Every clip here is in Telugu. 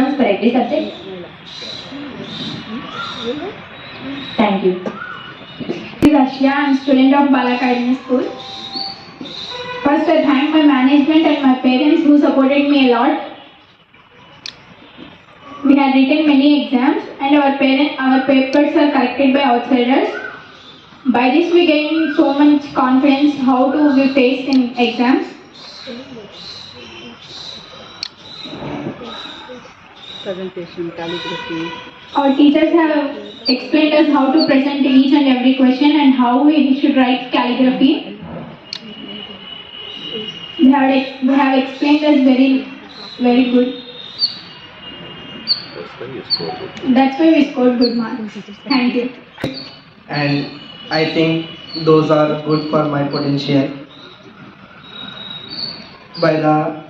You written 50 plus exams for every subject? Thank you. is Ashya. I'm student of Bala Academy School. First, I thank my management and my parents who supported me a lot. We had written many exams and our parent, our papers are corrected by outsiders. By this, we gain so much confidence how to give face in exams. Presentation, calligraphy. Our teachers have explained us how to present each and every question and how we should write calligraphy. They have, they have explained us very, very good. That's why we scored good marks. Thank you. and I think those are good for my potential. By the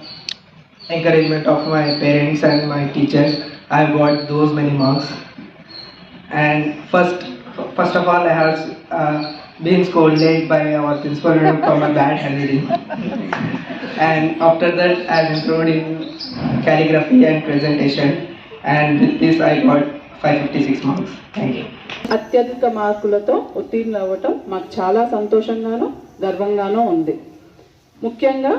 encouragement of my parents and my teachers, I got those many marks. And first, first of all, I have uh, been scolded by our principal for my bad handwriting. and after that, I have improved in calligraphy and presentation. And with this, I got 556 marks. Thank you. అత్యధిక మార్కులతో ఉత్తీర్ణులు అవ్వటం మాకు చాలా సంతోషంగాను గర్వంగానూ ఉంది ముఖ్యంగా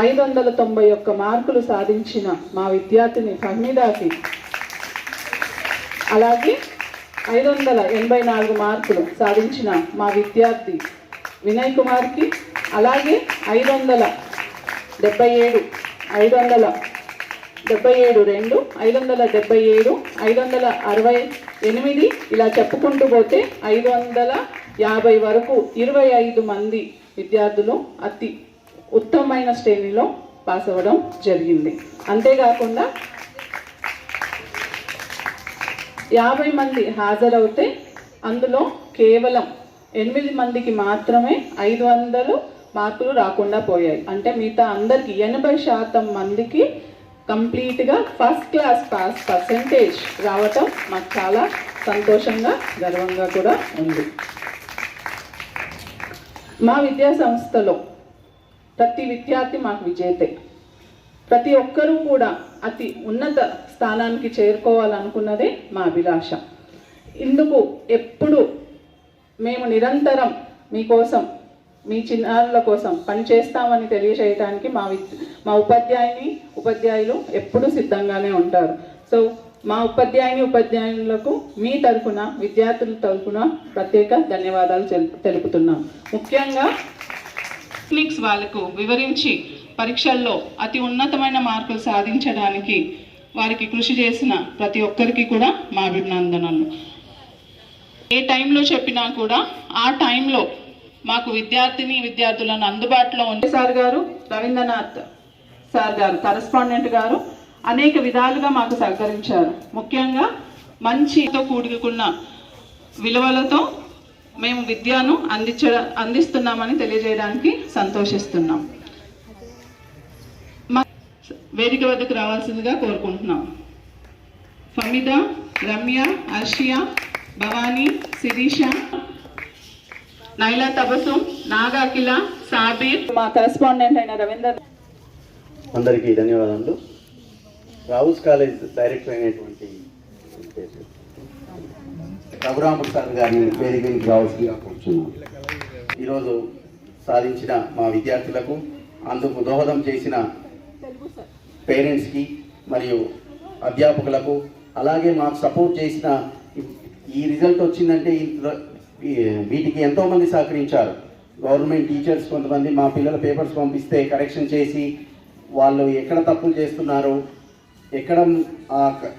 ఐదు వందల తొంభై ఒక్క మార్కులు సాధించిన మా విద్యార్థిని ఫహ్మిదాకి అలాగే ఐదు వందల ఎనభై నాలుగు మార్కులు సాధించిన మా విద్యార్థి వినయ్ కుమార్కి. అలాగే ఐదు వందల డెబ్బై ఏడు ఐదు వందల డెబ్బై ఏడు రెండు ఐదు వందల డెబ్బై ఏడు ఐదు వందల అరవై ఎనిమిది ఇలా చెప్పుకుంటూ పోతే ఐదు వందల యాభై వరకు ఇరవై ఐదు మంది విద్యార్థులు అతి ఉత్తమమైన శ్రేణిలో పాస్ అవ్వడం జరిగింది. అంతేకాకుండా యాభై మంది హాజరవుతే అందులో కేవలం ఎనిమిది మందికి మాత్రమే ఐదు వందలు మార్కులు రాకుండా పోయాయి. అంటే మిగతా అందరికీ ఎనభై శాతం మందికి కంప్లీట్గా ఫస్ట్ క్లాస్ పాస్ పర్సంటేజ్ రావటం మాకు చాలా సంతోషంగా గర్వంగా కూడా ఉంది. మా విద్యా సంస్థలో ప్రతి విద్యార్థి మాకు విజేతే. ప్రతి ఒక్కరూ కూడా అతి ఉన్నత స్థానానికి చేరుకోవాలనుకున్నదే మా అభిలాష. ఇందుకు ఎప్పుడు మేము నిరంతరం మీకోసం మీ చిన్నారుల కోసం పనిచేస్తామని తెలియజేయడానికి మా విద్ మా ఉపాధ్యాయుని ఉపాధ్యాయులు ఎప్పుడూ సిద్ధంగానే ఉంటారు. సో మా ఉపాధ్యాయుని ఉపాధ్యాయులకు మీ తరఫున విద్యార్థుల తరఫున ప్రత్యేక ధన్యవాదాలు తెలు- తెలుపుతున్నాం. ముఖ్యంగా టెక్నిక్స్ వాళ్ళకు వివరించి పరీక్షల్లో అతి ఉన్నతమైన మార్కులు సాధించడానికి వారికి కృషి చేసిన ప్రతి ఒక్కరికి కూడా మా అభినందనలు. ఏ టైంలో చెప్పినా కూడా ఆ టైంలో మాకు విద్యార్థిని విద్యార్థులను అందుబాటులో ఉండే సార్ గారు రవీంద్రనాథ్ సార్ గారు కరస్పాండెంట్ గారు అనేక విధాలుగా మాకు సహకరించారు. ముఖ్యంగా మంచితో కూడుకున్న విలువలతో మేము విద్యను అందించ అందిస్తున్నామని తెలియజేయడానికి సంతోషిస్తున్నాం. మా వేదిక వద్దకు రావాల్సిందిగా కోరుకుంటున్నాం. ఫమిద రమ్య అర్షియా భవానీ శిరీష నైలా తబసుం నాగా అఖిల సాబీర్. మా కరెస్పాండెంట్ అయిన రవీందర్ అందరికీ ధన్యవాదాలు రావుస్ కాలేజ్ డైరెక్టర్ అయినటువంటి రఘురాముడు సార్ గారిని వేదికకి రావాల్సిందిగా కూర్చున్నాను. ఈరోజు సాధించిన మా విద్యార్థులకు అందుకు దోహదం చేసిన పేరెంట్స్కి మరియు అధ్యాపకులకు అలాగే మాకు సపోర్ట్ చేసిన ఈ రిజల్ట్ వచ్చిందంటే వీటికి ఎంతోమంది సహకరించారు. గవర్నమెంట్ టీచర్స్ కొంతమంది మా పిల్లల పేపర్స్ పంపిస్తే కరెక్షన్ చేసి వాళ్ళు ఎక్కడ తప్పులు చేస్తున్నారు ఎక్కడ ఆ క-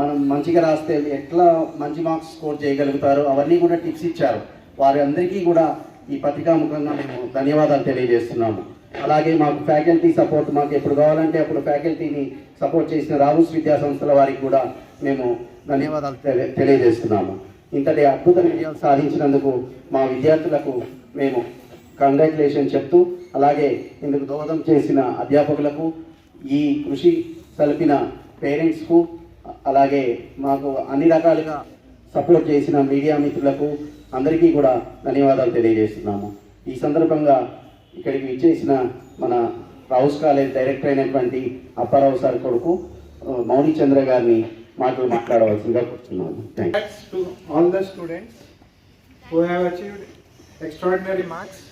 మనం మంచిగా రాస్తే ఎట్లా మంచి మార్క్స్ స్కోర్ చేయగలుగుతారు అవన్నీ కూడా టిప్స్ ఇచ్చారు. వారి అందరికీ కూడా ఈ పత్రికాముఖంగా మేము ధన్యవాదాలు తెలియజేస్తున్నాము. అలాగే మాకు ఫ్యాకల్టీ సపోర్ట్ మాకు ఎప్పుడు కావాలంటే అప్పుడు ఫ్యాకల్టీని సపోర్ట్ చేసిన రావుస్ విద్యా సంస్థల వారికి కూడా మేము ధన్యవాదాలు తెలియజేస్తున్నాము. ఇంతటి అద్భుత విజయాలు సాధించినందుకు మా విద్యార్థులకు మేము కంగ్రాచులేషన్ చెప్తూ అలాగే ఇందుకు దోహదం చేసిన అధ్యాపకులకు ఈ కృషి సలిపిన పేరెంట్స్కు అలాగే మాకు అన్ని రకాలుగా సపోర్ట్ చేసిన మీడియా మిత్రులకు అందరికీ కూడా ధన్యవాదాలు తెలియజేస్తున్నాము. ఈ సందర్భంగా ఇక్కడికి విచ్చేసిన మన రౌస్ కాలేజ్ డైరెక్టర్ అయినటువంటి అప్పారావు సార్ కొడుకు మౌని చంద్ర గారిని మాటలు మాట్లాడవలసిందిగా కూర్చున్నాను thanks to to the students students who have achieved marks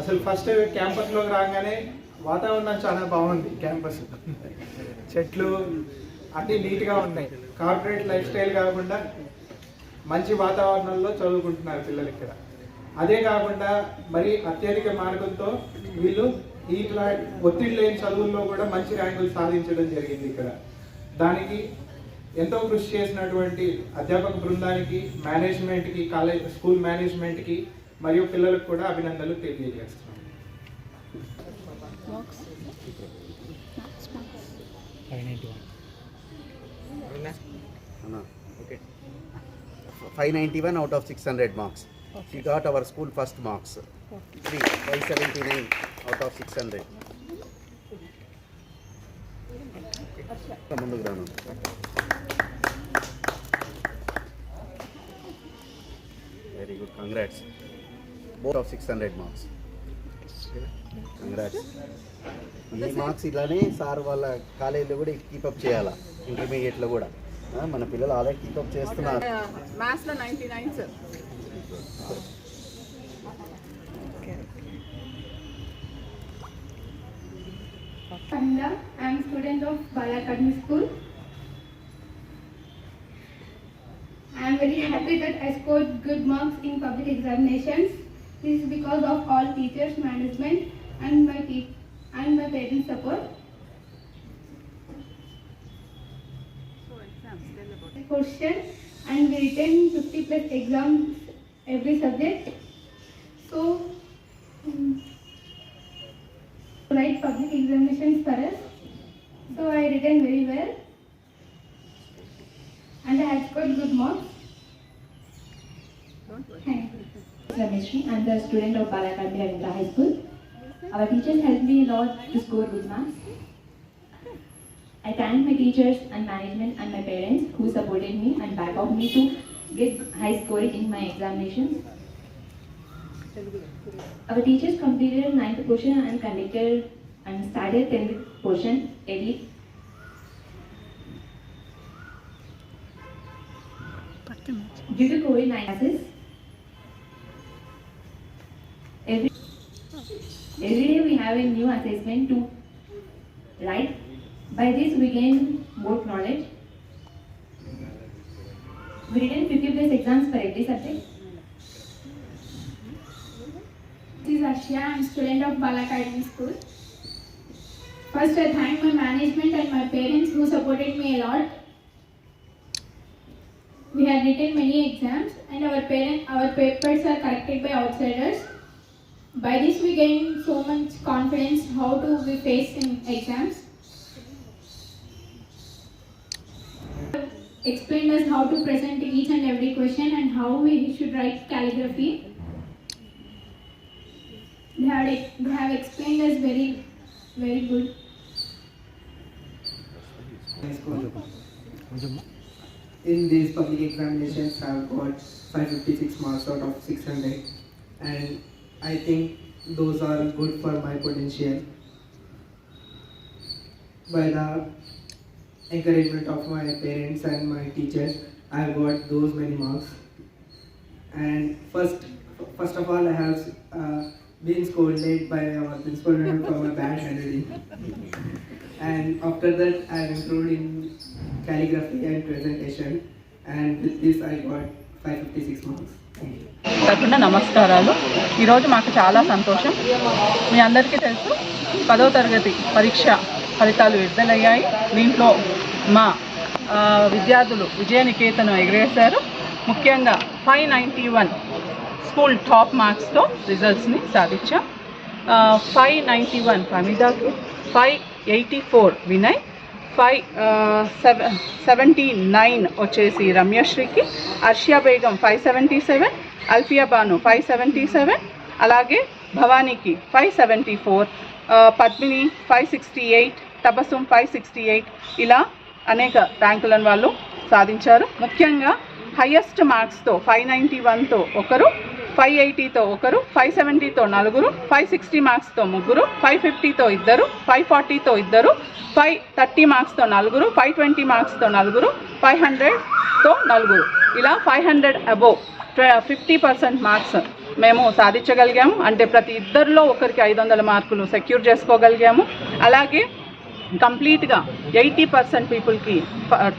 అసలు ఫస్ట్ క్యాంపస్లోకి రాగానే వాతావరణం చాలా బాగుంది క్యాంపస్ చెట్లు అన్నీ నీట్గా ఉన్నాయి. కార్పొరేట్ లైఫ్ స్టైల్ కాకుండా మంచి వాతావరణంలో చదువుకుంటున్నారు పిల్లలు ఇక్కడ. అదే కాకుండా మరి అత్యధిక మార్కులతో వీళ్ళు ఇట్లా ఒత్తిడి లేని చదువుల్లో కూడా మంచి ర్యాంకులు సాధించడం జరిగింది ఇక్కడ. దానికి ఎంతో కృషి చేసినటువంటి అధ్యాపక బృందానికి మేనేజ్మెంట్కి కాలేజ్ స్కూల్ మేనేజ్మెంట్కి మరియు పిల్లలకు కూడా అభినందనలు తెలియజేస్తున్నాను five ninety one out of six hundred marks she got our school first marks three five seventy nine out of six hundred ముందుకు రాను very good congrats both of six hundred marks congrats ఈ మార్క్స్ ఇలానే సార్ వాళ్ళ కాలేజీలో కూడా కీపప్ చేయాలా? ఇంటర్మీడియట్లో కూడా. మన పిల్లలు ఆల్రెడీ కీపప్ చేస్తున్నారు మ్యాథ్స్లో ninety nine sir Kamila, I am student of Bala Academy School. I am very happy that I scored good marks in public examinations. This is because of all teachers, management, and my and my parents' support. Question and we written 50 plus exams every subject. So. mm, write public examinations for us. So I written very well. And I scored good marks. Rameshri, I'm the student of Ravindra High School. Our teachers helped me a lot to score good marks. I thank my teachers and management and my parents who supported me and back up me to get high score in my examinations. Our teachers completed ninth portion and conducted and started tenth portion early. Due to COVID-19 classes, every every day we have a new assessment to write. By this we gain more knowledge. We written 50 plus exams for every subject. This is Ashya. I am student of Bala School. First, I thank my management and my parents who supported me a lot. We had written many exams, and our parent, our papers are corrected by outsiders. By this, we gain so much confidence how to face in exams. Explained us how to present each and every question and how we should write calligraphy. They have, they have explained us very, very good. In these public examinations, I have got 556 marks out of 600, and I think those are good for my potential. By the uh, encouragement of my parents and my teachers, I got those many marks. And first, first of all, I have uh, been scolded by our principal madam for my bad handwriting. and after that I improved in calligraphy and presentation and with this I got 556 marks. తప్పకుండా నమస్కారాలు ఈరోజు మాకు చాలా సంతోషం మీ అందరికీ తెలుసు పదో తరగతి పరీక్ష ఫలితాలు విడుదలయ్యాయి దీంట్లో మా విద్యార్థులు విజయనికేతను ఎగరేశారు. ముఖ్యంగా five ninety one school top మార్క్స్తో రిజల్ట్స్ని సాధించాం. Five ninety one ఫమిదాకి five eighty four Vinay five seven seventy nine వచ్చేసి రమ్యశ్రీకి Arshiya Begum five seventy seven Alfiya Banu five seventy seven అలాగే భవానీకి five seventy four Padmini five sixty eight Tabassum five sixty eight ఇలా అనేక ర్యాంకులను వాళ్ళు సాధించారు. ముఖ్యంగా హయ్యెస్ట్ మార్క్స్తో ఫైవ్ నైంటీ వన్తో ఒకరు ఫైవ్ ఎయిటీతో ఒకరు ఫైవ్ సెవెంటీతో నలుగురు ఫైవ్ సిక్స్టీ మార్క్స్తో ముగ్గురు ఫైవ్ ఫిఫ్టీతో ఇద్దరు ఫైవ్ ఫార్టీతో ఇద్దరు ఫైవ్ థర్టీ మార్క్స్తో నలుగురు ఫైవ్ ట్వంటీ మార్క్స్తో నలుగురు ఫైవ్ హండ్రెడ్తో నలుగురు. ఇలా five hundred above fifty percent marks మేము సాధించగలిగాము. అంటే ప్రతి ఇద్దరిలో ఒకరికి ఐదు వందల మార్కులు సెక్యూర్ చేసుకోగలిగాము. అలాగే కంప్లీట్గా ఎయిటీ పర్సెంట్ పీపుల్కి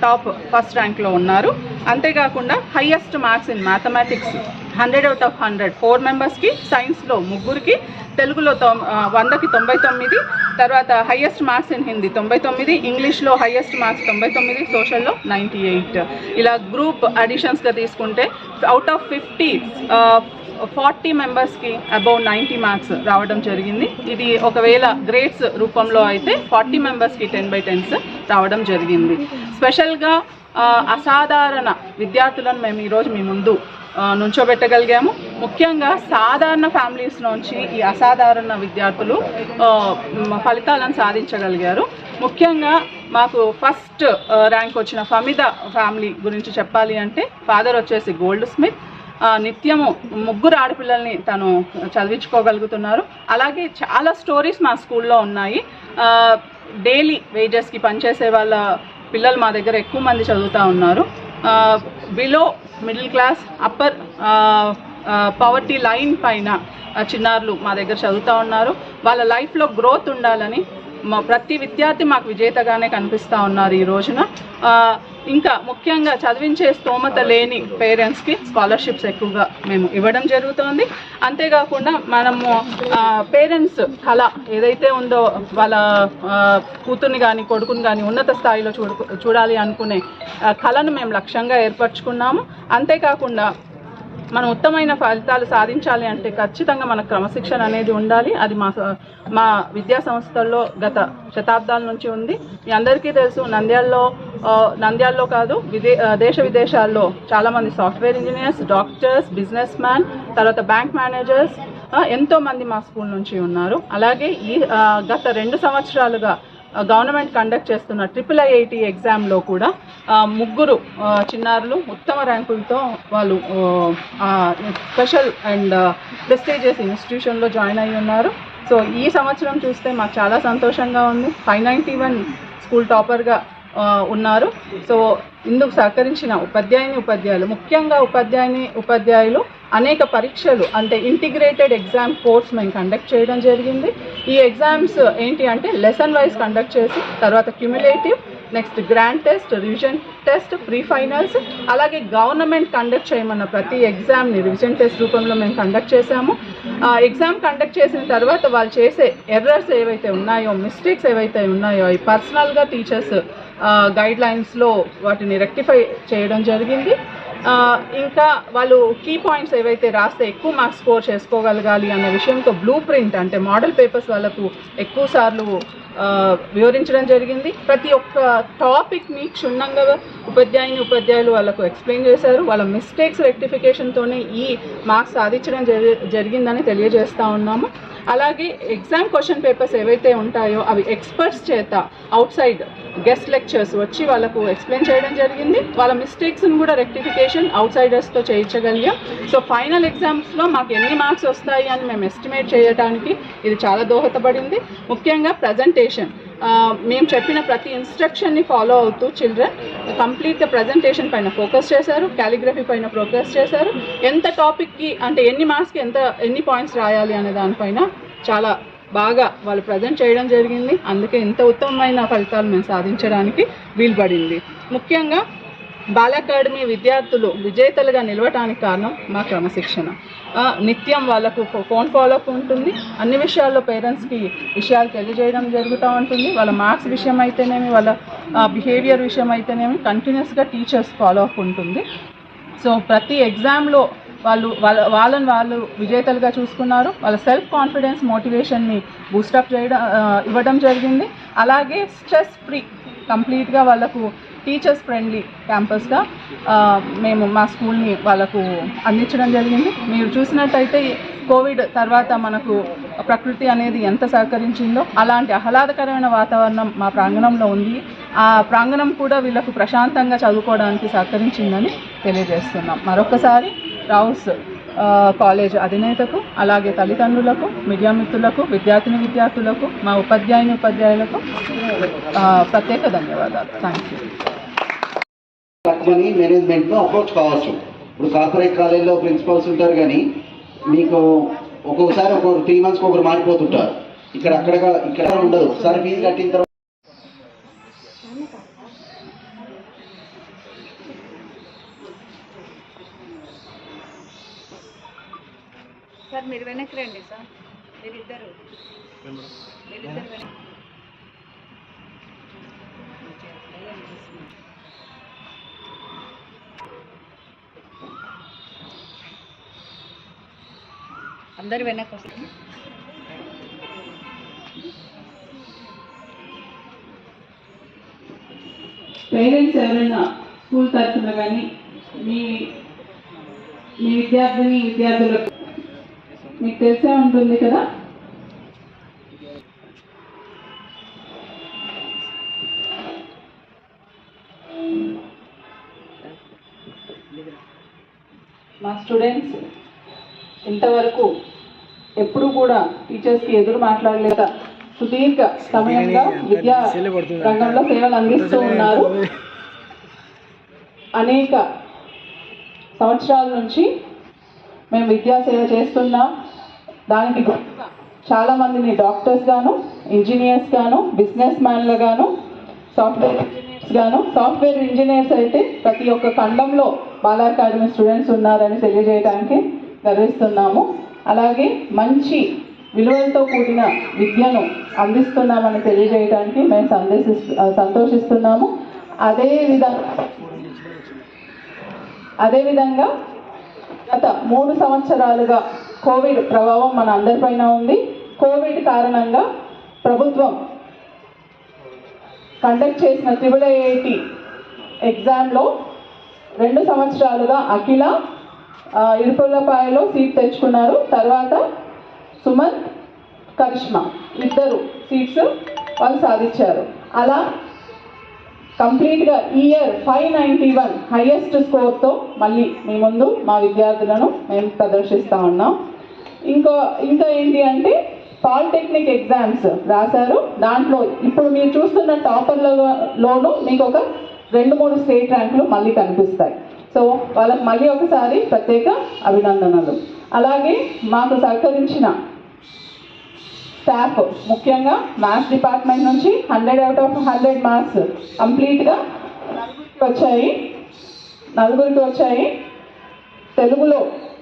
టాప్ ఫస్ట్ ర్యాంక్లో ఉన్నారు. అంతేకాకుండా highest marks in mathematics hundred out of hundred four మెంబర్స్కి సైన్స్లో ముగ్గురికి తెలుగులో తొం వందకి తొంభై తొమ్మిది తర్వాత హయ్యెస్ట్ మార్క్స్ ఇన్ హిందీ తొంభై తొమ్మిది ఇంగ్లీష్లో హయ్యెస్ట్ మార్క్స్ తొంభై తొమ్మిది సోషల్లో నైంటీ ఎయిట్. ఇలా గ్రూప్ అడిషన్స్గా తీసుకుంటే అవుట్ ఆఫ్ ఫిఫ్టీ ఫార్టీ మెంబర్స్కి అబౌవ్ నైంటీ మార్క్స్ రావడం జరిగింది. ఇది ఒకవేళ గ్రేడ్స్ రూపంలో అయితే ఫార్టీ మెంబర్స్కి టెన్ బై టెన్స్ రావడం జరిగింది. స్పెషల్గా అసాధారణ విద్యార్థులను మేము ఈరోజు మీ ముందు నుంచోబెట్టగలిగాము. ముఖ్యంగా సాధారణ ఫ్యామిలీస్ నుంచి ఈ అసాధారణ విద్యార్థులు ఫలితాలను సాధించగలిగారు. ముఖ్యంగా మాకు ఫస్ట్ ర్యాంక్ వచ్చిన ఫమిద ఫ్యామిలీ గురించి చెప్పాలి అంటే ఫాదర్ వచ్చేసి గోల్డ్ స్మిత్ నిత్యము ముగ్గురు ఆడపిల్లల్ని తను చదివించుకోగలుగుతున్నారు. అలాగే చాలా స్టోరీస్ మా స్కూల్లో ఉన్నాయి. డైలీ వేజెస్కి పనిచేసే వాళ్ళ పిల్లలు మా దగ్గర ఎక్కువ మంది చదువుతూ ఉన్నారు. Below middle class upper poverty line పైన చిన్నారులు మా దగ్గర చదువుతూ ఉన్నారు. వాళ్ళ లైఫ్లో గ్రోత్ ఉండాలని మా ప్రతి విద్యార్థి మాకు విజేతగానే కనిపిస్తూ ఉన్నారు ఈ రోజున. ఇంకా ముఖ్యంగా చదివించే స్తోమత లేని పేరెంట్స్కి స్కాలర్షిప్స్ ఎక్కువగా మేము ఇవ్వడం జరుగుతోంది. అంతేకాకుండా మనము పేరెంట్స్ కళ ఏదైతే ఉందో వాళ్ళ కూతుర్ని కానీ కొడుకుని కానీ ఉన్నత స్థాయిలో చూడ చూడాలి అనుకునే కళను మేము లక్ష్యంగా ఏర్పరచుకున్నాము. అంతేకాకుండా మనం ఉత్తమైన ఫలితాలు సాధించాలి అంటే ఖచ్చితంగా మన క్రమశిక్షణ అనేది ఉండాలి. అది మా మా విద్యా సంస్థల్లో గత శతాబ్దాల నుంచి ఉంది. మీ అందరికీ తెలుసు నంద్యాలలో నంద్యాల్లో నంద్యాలలో కాదు విదే దేశ విదేశాల్లో చాలామంది software engineers doctors business man తర్వాత బ్యాంక్ మేనేజర్స్ ఎంతోమంది మా స్కూల్ నుంచి ఉన్నారు. అలాగే ఈ గత రెండు సంవత్సరాలుగా గవర్నమెంట్ కండక్ట్ చేస్తున్న ట్రిపుల్ ఐఐటి ఎగ్జామ్లో కూడా ముగ్గురు చిన్నారులు ఉత్తమ ర్యాంకులతో వాళ్ళు స్పెషల్ అండ్ ప్రెస్టీజియస్ ఇన్స్టిట్యూషన్లో జాయిన్ అయి ఉన్నారు. సో ఈ సంవత్సరం చూస్తే మాకు చాలా సంతోషంగా ఉంది. ఫైవ్ నైంటీ వన్ స్కూల్ టాపర్గా ఉన్నారు. సో ఇందుకు సహకరించిన ఉపాధ్యాయుని ఉపాధ్యాయులు ముఖ్యంగా ఉపాధ్యాయుని ఉపాధ్యాయులు అనేక పరీక్షలు అంటే ఇంటిగ్రేటెడ్ ఎగ్జామ్ కోర్స్ మేము కండక్ట్ చేయడం జరిగింది. ఈ ఎగ్జామ్స్ ఏంటి అంటే లెసన్ వైజ్ కండక్ట్ చేసి తర్వాత cumulative next grand test revision test pre finals అలాగే గవర్నమెంట్ కండక్ట్ చేయమన్న ప్రతి ఎగ్జామ్ని రివిజన్ టెస్ట్ రూపంలో మేము కండక్ట్ చేశాము. ఎగ్జామ్ కండక్ట్ చేసిన తర్వాత వాళ్ళు చేసే ఎర్రర్స్ ఏవైతే ఉన్నాయో మిస్టేక్స్ ఏవైతే ఉన్నాయో అవి పర్సనల్గా టీచర్స్ గైడ్ లైన్స్లో వాటిని రెక్టిఫై చేయడం జరిగింది. ఇంకా వాళ్ళు కీ పాయింట్స్ ఏవైతే రాస్తే ఎక్కువ మార్క్స్ స్కోర్ చేసుకోగలగాలి అనే విషయంతో బ్లూ ప్రింట్ అంటే మోడల్ పేపర్స్ వాళ్ళకు ఎక్కువ సార్లు వివరించడం జరిగింది. ప్రతి ఒక్క టాపిక్ని క్షుణ్ణంగా ఉపాధ్యాయుని ఉపాధ్యాయులు వాళ్ళకు ఎక్స్ప్లెయిన్ చేశారు. వాళ్ళ మిస్టేక్స్ రెక్టిఫికేషన్తోనే ఈ మార్క్స్ సాధించడం జరి జరిగిందని తెలియజేస్తూ ఉన్నాము. అలాగే ఎగ్జామ్ క్వశ్చన్ పేపర్స్ ఏవైతే ఉంటాయో అవి ఎక్స్పర్ట్స్ చేత అవుట్ సైడ్ గెస్ట్ లెక్చర్స్ వచ్చి వాళ్ళకు ఎక్స్ప్లెయిన్ చేయడం జరిగింది. వాళ్ళ మిస్టేక్స్ని కూడా రెక్టిఫికేషన్ అవుట్ సైడర్స్తో చేయించగలిగాం. సో ఫైనల్ ఎగ్జామ్స్లో మాకు ఎన్ని మార్క్స్ వస్తాయి అని మేము ఎస్టిమేట్ చేయడానికి ఇది చాలా దోహదపడింది. ముఖ్యంగా ప్రజెంటేషన్ మేము చెప్పిన ప్రతి ఇన్స్ట్రక్షన్ని ఫాలో అవుతూ చిల్డ్రన్ కంప్లీట్ ప్రజెంటేషన్ పైన ఫోకస్ చేశారు క్యాలిగ్రఫీ పైన ఫోకస్ చేశారు. ఎంత టాపిక్కి అంటే ఎన్ని మార్క్స్కి ఎంత ఎన్ని పాయింట్స్ రాయాలి అనే దానిపైన చాలా బాగా వాళ్ళు ప్రజెంట్ చేయడం జరిగింది. అందుకే ఇంత ఉత్తమమైన ఫలితాలు మేము సాధించడానికి వీలుపడింది. ముఖ్యంగా బాల అకాడమీ విద్యార్థులు విజేతలుగా నిలవటానికి కారణం మా క్రమశిక్షణ. నిత్యం వాళ్ళకు ఫో- ఫోన్ ఫాలోఅప్ ఉంటుంది. అన్ని విషయాల్లో పేరెంట్స్కి విషయాలు తెలియజేయడం జరుగుతూ ఉంటుంది. వాళ్ళ మార్క్స్ విషయం అయితేనేమి వాళ్ళ బిహేవియర్ విషయం అయితేనేమి కంటిన్యూస్గా టీచర్స్ ఫాలో అప్ ఉంటుంది. సో ప్రతి ఎగ్జామ్లో వాళ్ళు వాళ్ళ వాళ్ళని వాళ్ళు విజేతలుగా చూసుకున్నారు. వాళ్ళ సెల్ఫ్ కాన్ఫిడెన్స్ మోటివేషన్ని బూస్టప్ చేయడం ఇవ్వడం జరిగింది. అలాగే స్ట్రెస్ ఫ్రీ కంప్లీట్గా వాళ్ళకు టీచర్స్ ఫ్రెండ్లీ క్యాంపస్గా మేము మా స్కూల్ని వాళ్ళకు అందించడం జరిగింది. మీరు చూసినట్టయితే కోవిడ్ తర్వాత మనకు ప్రకృతి అనేది ఎంత సహకరించిందో అలాంటి ఆహ్లాదకరమైన వాతావరణం మా ప్రాంగణంలో ఉంది. ఆ ప్రాంగణం కూడా వీళ్ళకు ప్రశాంతంగా చదువుకోవడానికి సహకరించిందని తెలియజేస్తున్నాం. మరొకసారి రావుస్ కాలేజ్ అధినేతకు అలాగే తల్లిదండ్రులకు మీడియా మిత్రులకు విద్యార్థిని విద్యార్థులకు మా ఉపాధ్యాయుని ఉపాధ్యాయులకు ప్రత్యేక ధన్యవాదాలు. థ్యాంక్ యూ తక్కువని మేనేజ్మెంట్ను అప్రోచ్ కావచ్చు. ఇప్పుడు కార్పొరేట్ కాలేజీలో ప్రిన్సిపల్స్ ఉంటారు కానీ మీకు ఒక్కొక్కసారి ఒక్కొక్క త్రీ మంత్స్కి ఒకరు మారిపోతుంటారు. ఇక్కడ అక్కడ ఇక్కడ ఉండదు ఒకసారి ఫీజు కట్టిన తర్వాత సార్ మీరు వెనక్కి రండి సార్. మీరిద్దరు మీరిద్దరు అందరు వెనక్కి వస్తారు పేరెంట్స్ ఎవరైనా స్కూల్ తరఫున కానీ మీ మీ విద్యార్థిని విద్యార్థులకు మీకు తెలిసే ఉంటుంది కదా మా స్టూడెంట్స్ ఇంతవరకు ఎప్పుడు కూడా టీచర్స్కి ఎదురు మాట్లాడలేక సుదీర్ఘ సమయంగా విద్యా రంగంలో సేవలు అందిస్తూ ఉన్నారు. అనేక సంవత్సరాల నుంచి మేము విద్యా సేవ చేస్తున్నాం. దానికి గుర్తుగా చాలా మందిని డాక్టర్స్ గాను ఇంజనీర్స్ గాను బిజినెస్ మ్యాన్లు గాను సాఫ్ట్వేర్ ఇంజనీర్స్ గాను సాఫ్ట్వేర్ ఇంజనీర్స్ అయితే ప్రతి ఒక్క ఖండంలో బాలా అకాడమీ స్టూడెంట్స్ ఉన్నారని తెలియజేయడానికి గర్విస్తున్నాము. అలాగే మంచి విలువలతో కూడిన విద్యను అందిస్తున్నామని తెలియజేయడానికి మేము సందేశి సంతోషిస్తున్నాము. అదే విధంగా అదేవిధంగా గత మూడు సంవత్సరాలుగా కోవిడ్ ప్రభావం మన అందరిపైన ఉంది. కోవిడ్ కారణంగా ప్రభుత్వం కండక్ట్ చేసిన త్రిబుల్ ఐఐటి ఎగ్జామ్లో రెండు సంవత్సరాలుగా అఖిల ఇరుపులపాయలో సీట్ తెచ్చుకున్నారు. తర్వాత సుమంత్ కరిష్మా ఇద్దరు సీట్స్ వాళ్ళు సాధించారు. అలా కంప్లీట్గా year five ninety one highest స్కోర్తో మళ్ళీ మీ ముందు మా విద్యార్థులను మేము ప్రదర్శిస్తూ ఉన్నాం. ఇంకో ఇంకా ఏంటి అంటే పాలిటెక్నిక్ ఎగ్జామ్స్ రాశారు. దాంట్లో ఇప్పుడు మీరు చూస్తున్న టాపర్లలోనూ మీకు ఒక రెండు మూడు స్టేట్ ర్యాంకులు మళ్ళీ కనిపిస్తాయి. సో వాళ్ళకి మళ్ళీ ఒకసారి ప్రత్యేక అభినందనలు. అలాగే మాకు సహకరించిన స్టాఫ్ ముఖ్యంగా మ్యాథ్స్ డిపార్ట్మెంట్ నుంచి hundred out of hundred marks కంప్లీట్గా నలుగురికి వచ్చాయి. నలుగురికి వచ్చాయి. తెలుగులో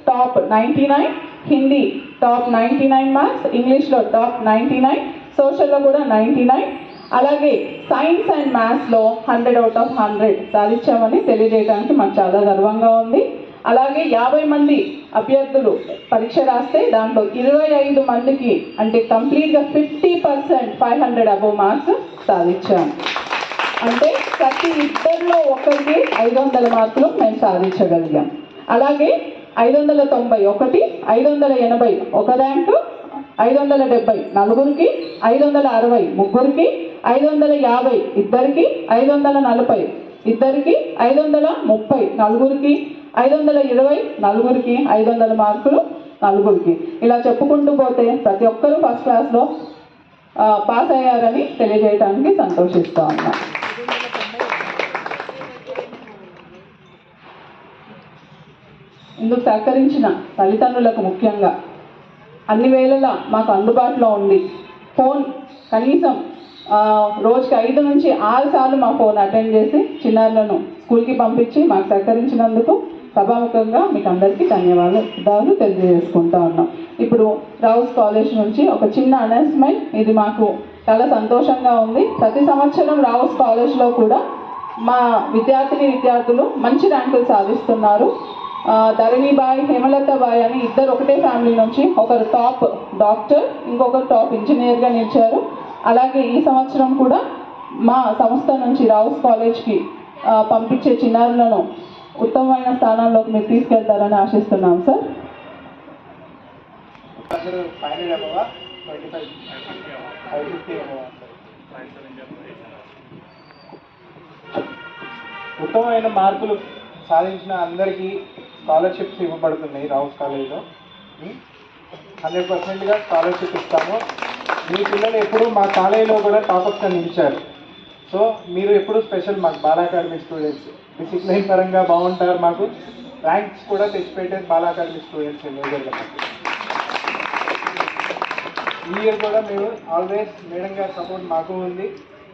top ninety nine Hindi top ninety nine marks ఇంగ్లీష్లో టాప్ నైంటీ నైన్ సోషల్లో కూడా నైంటీ నైన్ అలాగే సైన్స్ అండ్ మ్యాథ్స్లో హండ్రెడ్ అవుట్ ఆఫ్ హండ్రెడ్ సాధించామని తెలియజేయడానికి మాకు చాలా గర్వంగా ఉంది. అలాగే యాభై మంది అభ్యర్థులు పరీక్ష రాస్తే దాంట్లో ఇరవై ఐదు మందికి అంటే కంప్లీట్గా fifty percent five hundred above marks సాధించాం. అంటే ప్రతి ఇద్దరిలో ఒకరికి ఐదు వందల మార్కులు మేము సాధించగలిగాం. అలాగే ఐదు వందల తొంభై ఒకటి ఐదు వందల ఎనభై ఒక ర్యాంకు ఐదు వందల డెబ్బై నలుగురికి ఐదు వందల అరవై ముగ్గురికి ఐదు వందల యాభై. ఇద్దరికి ఐదు వందల నలభై. ఇద్దరికి ఐదు వందల ముప్పై. నలుగురికి ఐదు వందల ఇరవై. నలుగురికి ఐదు వందల మార్కులు. నలుగురికి. ఇలా చెప్పుకుంటూ పోతే ప్రతి ఒక్కరూ ఫస్ట్ క్లాస్లో పాస్ అయ్యారని తెలియజేయటానికి సంతోషిస్తూ ఉన్నా. ఇందుకు సహకరించిన తల్లిదండ్రులకు ముఖ్యంగా అన్ని వేళలా మాకు అందుబాటులో ఉంది ఫోన్ కనీసం రోజుకి ఐదు నుంచి ఆరు సార్లు మా ఫోన్ అటెండ్ చేసి చిన్నారులను స్కూల్కి పంపించి మాకు సహకరించినందుకు సభాముఖంగా మీకు అందరికీ ధన్యవాదాలు తెలియజేసుకుంటా ఉన్నాం. ఇప్పుడు రావుస్ కాలేజ్ నుంచి ఒక చిన్న అనౌన్స్మెంట్. ఇది మాకు చాలా సంతోషంగా ఉంది. ప్రతి సంవత్సరం రావుస్ కాలేజ్లో కూడా మా విద్యార్థిని విద్యార్థులు మంచి ర్యాంకులు సాధిస్తున్నారు. ధరణిబాయ్ హేమలత బాయ్ అని ఇద్దరు ఒకటే ఫ్యామిలీ నుంచి ఒకరు టాప్ డాక్టర్ ఇంకొకరు టాప్ ఇంజనీర్గా నిలిచారు. అలాగే ఈ సంవత్సరం కూడా మా సంస్థ నుంచి రావుస్ కాలేజ్కి పంపించే చిన్నారులను ఉత్తమమైన స్థానాల్లోకి మీరు తీసుకెళ్తారని ఆశిస్తున్నాం సార్. అందరూ ఫైనల్ ఉత్తమమైన మార్కులు సాధించిన అందరికీ స్కాలర్షిప్స్ ఇవ్వబడుతున్నాయి రావుస్ కాలేజ్లో. హండ్రెడ్ పర్సెంట్గా స్కాలర్షిప్ ఇస్తాము. మీ పిల్లలు ఎప్పుడు మా కాలేజీలో కూడా టాపర్స్గా నిలిచారు సో మీరు ఎప్పుడు స్పెషల్ మాకు బాల అకాడమీ స్టూడెంట్స్ డిసిప్లైన్ పరంగా బాగుంటారు మాకు. ర్యాంక్స్ కూడా తెచ్చిపెట్టేది బాల అకాడమీ స్టూడెంట్స్ మేజర్గా మాకు ఈ ఇయర్ కూడా మేము ఆల్వేస్ మేడం గారి సపోర్ట్ మాకు ఉంది.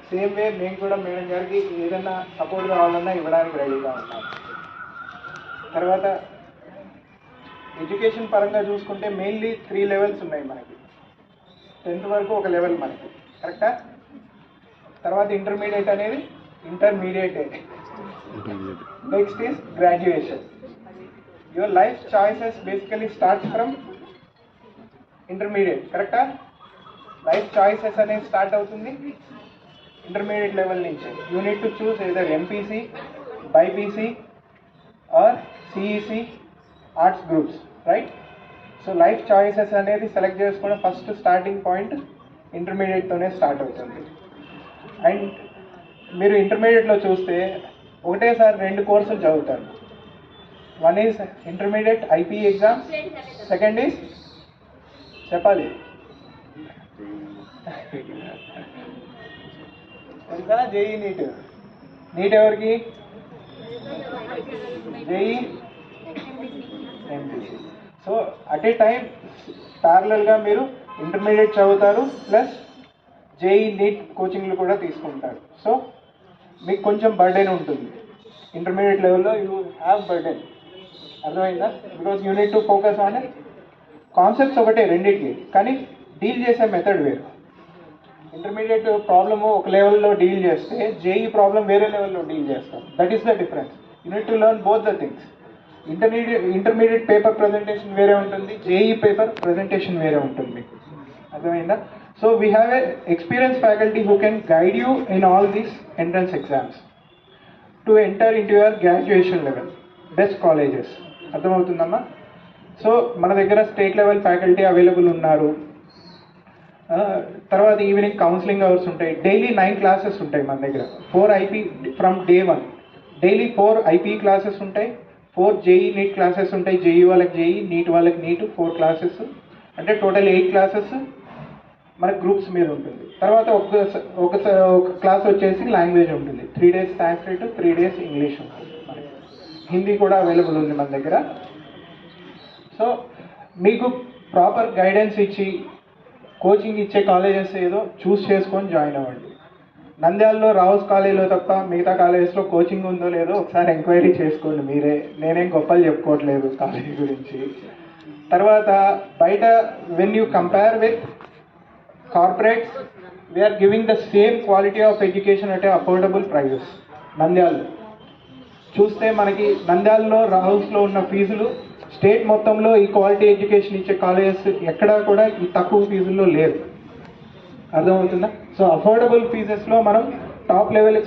సేమ్ వే మేము కూడా మేడం గారికి ఏదైనా సపోర్ట్ కావాలన్నా ఇవ్వడానికి రెడీగా ఉన్నాం. తర్వాత ఎడ్యుకేషన్ పరంగా చూసుకుంటే మెయిన్లీ త్రీ లెవెల్స్ ఉన్నాయి మనకి. టెన్త్ వరకు ఒక లెవెల్ మనకి. కరెక్టా? తర్వాత ఇంటర్మీడియట్ అనేది intermediate next is graduation. Your life choices basically start from intermediate. కరెక్టా? లైఫ్ చాయిసెస్ అనేది స్టార్ట్ అవుతుంది ఇంటర్మీడియట్ లెవెల్ నుంచి. You need to choose either MPC BiPC or CEC arts groups. Right? So life choices అనేది సెలెక్ట్ చేసుకోవడం ఫస్ట్ స్టార్టింగ్ పాయింట్ ఇంటర్మీడియట్తోనే స్టార్ట్ అవుతుంది. అండ్ మీరు ఇంటర్మీడియట్లో చూస్తే ఒకటేసారి రెండు కోర్సులు చదువుతారు. One is intermediate IP exam second is చెప్పాలి. తెలుసా జేఈ నీట్. నీట్ ఎవరికి? JEE? MPC so at a time ప్యారలల్గా మీరు ఇంటర్మీడియట్ చదువుతారు ప్లస్ జేఈ నీట్ కోచింగ్లు కూడా తీసుకుంటారు. సో మీకు కొంచెం బర్డెన్ ఉంటుంది. ఇంటర్మీడియట్ లెవెల్లో యూ హ్యావ్ బర్డెన్ అర్థమైందా? Because you need to focus on concepts ఒకటే రెండింటికి. కానీ డీల్ చేసే మెథడ్ వేరు. ఇంటర్మీడియట్ ప్రాబ్లము ఒక లెవెల్లో డీల్ చేస్తే జేఈ ప్రాబ్లం వేరే లెవెల్లో డీల్ చేస్తాం. That is the difference you need to learn both the things intermediate intermediate paper presentation వేరే ఉంటుంది. జేఈ పేపర్ ప్రజెంటేషన్ వేరే ఉంటుంది మీకు. అర్థమైందా? So we have a experience faculty who can guide you in all these entrance exams to enter into your graduation level best colleges అర్థమవుతుందమ్మా? So మన దగ్గర స్టేట్ లెవెల్ ఫ్యాకల్టీ అవైలబుల్ ఉన్నారు. తర్వాత ఈవినింగ్ కౌన్సిలింగ్ అవర్స్ ఉంటాయి. డైలీ నైన్ క్లాసెస్ ఉంటాయి మన దగ్గర. Four IP from day one daily four IP classes ఉంటాయి. ఫోర్ జేఈ నీట్ క్లాసెస్ ఉంటాయి. జేఈ వాళ్ళకి జేఈ నీట్ వాళ్ళకి నీట్ ఫోర్ క్లాసెస్ అంటే టోటల్ ఎయిట్ క్లాసెస్ మన గ్రూప్స్ మీద ఉంటుంది. తర్వాత ఒక ఒక ఒక క్లాస్ వచ్చేసి లాంగ్వేజ్ ఉంటుంది. Three days Sanskrit three days English ఉంటుంది. మనకి హిందీ కూడా అవైలబుల్ ఉంది మన దగ్గర. సో మీకు ప్రాపర్ గైడెన్స్ ఇచ్చి కోచింగ్ ఇచ్చే కాలేజెస్ ఏదో చూస్ చేసుకొని జాయిన్ అవ్వండి. నంద్యాలలో రావుస్ కాలేజీలో తప్ప మిగతా కాలేజెస్లో కోచింగ్ ఉందో లేదో ఒకసారి ఎంక్వైరీ చేసుకోండి మీరే. నేనేం గొప్పలు చెప్పుకోవట్లేదు కాలేజీ గురించి. తర్వాత బయట when you compare with corporates we are giving the same quality of education అంటే అఫోర్డబుల్ ప్రైజెస్ నంద్యాలలో. చూస్తే మనకి నంద్యాలలో రాహుల్స్లో ఉన్న ఫీజులు స్టేట్ మొత్తంలో ఈ క్వాలిటీ ఎడ్యుకేషన్ ఇచ్చే కాలేజెస్ ఎక్కడా కూడా ఈ తక్కువ ఫీజుల్లో లేరు అర్థమవుతుందా? సో అఫోర్డబుల్ ఫీజెస్లో మనం టాప్ లెవెల్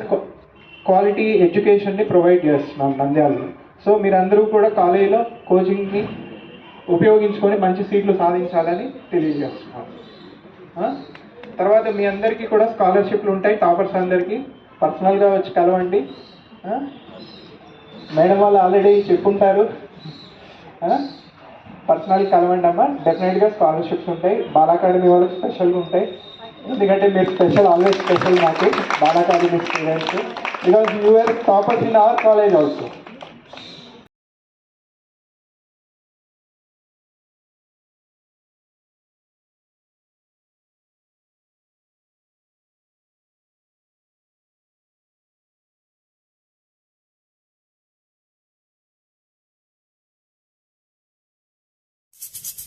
క్వాలిటీ ఎడ్యుకేషన్ని ప్రొవైడ్ చేస్తున్నాం నంద్యాలలో. సో మీరందరూ కూడా కాలేజీలో కోచింగ్ని ఉపయోగించుకొని మంచి సీట్లు సాధించాలని తెలియజేస్తున్నాం. తర్వాత మీ అందరికీ కూడా స్కాలర్షిప్లు ఉంటాయి టాపర్స్ అందరికీ. పర్సనల్గా వచ్చి కలవండి. మేడం వాళ్ళు ఆల్రెడీ చెప్పుంటారు. పర్సనల్గా కలవండి అమ్మా డెఫినెట్గా స్కాలర్షిప్స్ ఉంటాయి. బాల అకాడమీ వాళ్ళకి స్పెషల్గా ఉంటాయి. ఎందుకంటే మీరు స్పెషల్ ఆల్వేస్ స్పెషల్ నాకు Bala Academy students. Because you are toppers in our college also